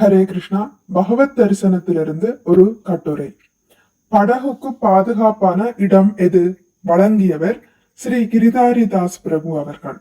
ஹரே கிருஷ்ணா பகவத் தரிசனத்திலிருந்து ஒரு கட்டுரை. படகுக்கு பாதுகாப்பான இடம் எது? வழங்கியவர் ஸ்ரீ கிரிதாரிதாஸ் பிரபு அவர்கள்.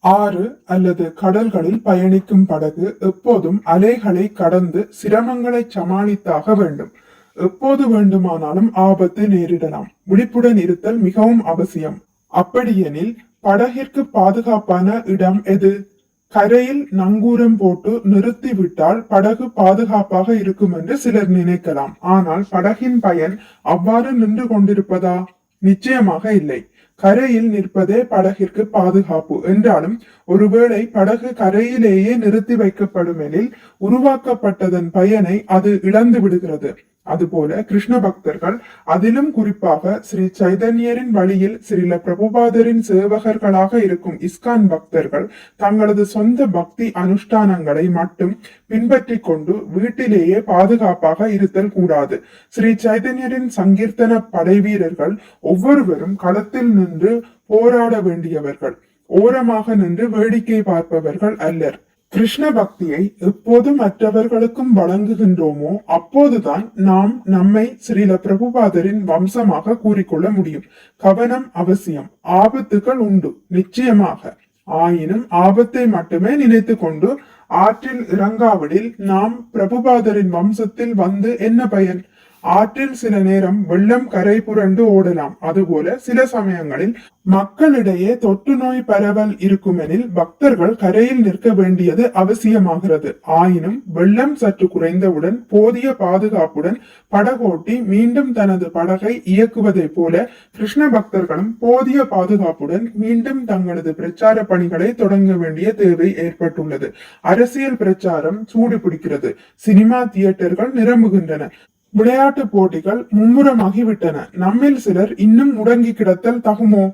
ஆறு அல்லது கடல்களில் பயணிக்கும் படகு எப்போதும் அலைகளை கடந்து சிரமங்களை சமாளித்தாக வேண்டும். எப்போது வேண்டுமானாலும் ஆபத்து நேரிடலாம். விழிப்புடன் இருத்தல் மிகவும் அவசியம். அப்படியெனில் படகிற்கு பாதுகாப்பான இடம் எது? கரையில் நங்கூரம் போட்டு நிறுத்திவிட்டால் படகு பாதுகாப்பாக இருக்கும் என்று சிலர் நினைக்கலாம். ஆனால் படகின் பயன் அவ்வாறு நின்று கொண்டிருப்பதா? நிச்சயமாக இல்லை. கரையில் நிற்பதே படகிற்கு பாதுகாப்பு. என்றாலும் ஒருவேளை படகு கரையிலேயே நிறுத்தி வைக்கப்படும் எனில் உருவாக்கப்பட்டதன் பயனை அது இழந்து விடுகிறது. அதுபோல கிருஷ்ண பக்தர்கள் அதிலும் குறிப்பாக ஸ்ரீ சைதன்யரின் வழியில் ஸ்ரீல பிரபுபாதரின் சேவகர்களாக இருக்கும் இஸ்கான் பக்தர்கள் தங்களது சொந்த பக்தி அனுஷ்டானங்களை மட்டும் பின்பற்றி கொண்டு வீட்டிலேயே பாதுகாப்பாக இருத்தல் கூடாது. ஸ்ரீ சைதன்யரின் சங்கீர்த்தன படை வீரர்கள் ஒவ்வொருவரும் களத்தில் நின்று போராட வேண்டியவர்கள். ஓரமாக நின்று வேடிக்கை பார்ப்பவர்கள் அல்லர். கிருஷ்ண பக்தியை எப்போது மற்றவர்களுக்கும் வழங்குகின்றோமோ அப்போதுதான் நாம் நம்மை ஸ்ரீல பிரபுபாதரின் வம்சமாக கூறிக்கொள்ள முடியும். கவனம் அவசியம். ஆபத்துகள் உண்டு. நிச்சயமாக. ஆயினும் ஆபத்தை மட்டுமே நினைத்து கொண்டு ஆற்றில் இறங்காவிடில் நாம் பிரபுபாதரின் வம்சத்தில் வந்து என்ன பயன்? ஆற்றில் சில நேரம் வெள்ளம் கரை புரண்டு ஓடலாம். அதுபோல சில சமயங்களில் மக்களிடையே தொற்று நோய் பரவல் இருக்குமெனில் பக்தர்கள் கரையில் நிற்க வேண்டியது அவசியமாகிறது. ஆயினும் வெள்ளம் சற்று குறைந்தவுடன் போதிய பாதுகாப்புடன் படகோட்டி மீண்டும் தனது படகை இயக்குவதைப் போல கிருஷ்ண பக்தர்களும் போதிய பாதுகாப்புடன் மீண்டும் தங்களது பிரச்சார பணிகளை தொடங்க வேண்டிய தேவை ஏற்பட்டுள்ளது. அரசியல் பிரச்சாரம் சூடு பிடிக்கிறது சினிமா தியேட்டர்கள் நிரம்புகின்றன. விளையாட்டு போட்டிகள் மும்முரமாகிவிட்டன. நம்மில் சிலர் இன்னும் முடங்கி கிடத்தல் தகுமோ?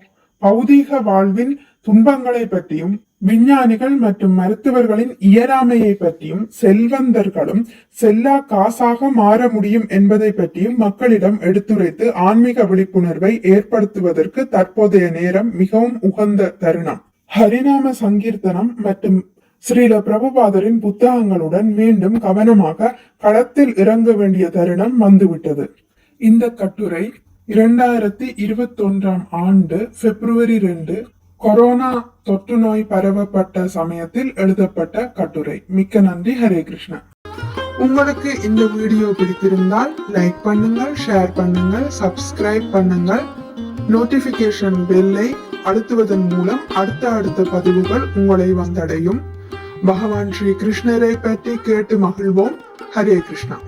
பௌதீக வாழ்வின் துன்பங்களை பற்றியும் விஞ்ஞானிகள் மற்றும் மருத்துவர்களின் இயலாமையை பற்றியும் செல்வந்தர்களும் செல்லா காசாக மாற முடியும் என்பதை பற்றியும் மக்களிடம் எடுத்துரைத்து ஆன்மீக விழிப்புணர்வை ஏற்படுத்துவதற்கு தற்போதைய நேரம் மிகவும் உகந்த தருணம். ஹரிநாம சங்கீர்த்தனம் மற்றும் ஸ்ரீல பிரபுபாதரின் புத்தகங்களுடன் மீண்டும் கவனமாக களத்தில் இறங்க வேண்டிய தருணம் வந்துவிட்டது. இந்த கட்டுரை இரண்டாயிரத்தி இருபத்தொன்றாம் ஆண்டு பிப்ரவரி ரெண்டு கொரோனா தொற்று நோய் பரவப்பட்ட சமயத்தில் எழுதப்பட்ட கட்டுரை. மிக்க நன்றி ஹரே கிருஷ்ணா. உங்களுக்கு இந்த வீடியோ பிடித்திருந்தால் லைக் பண்ணுங்கள் ஷேர் பண்ணுங்கள் சப்ஸ்கிரைப் பண்ணுங்கள். நோட்டிபிகேஷன் பெல்லை அழுத்துவதன் மூலம் அடுத்த அடுத்த பதிவுகள் உங்களை வந்தடையும். भगवान श्री कृष्णरे पति केट महलवोम हरे कृष्णा।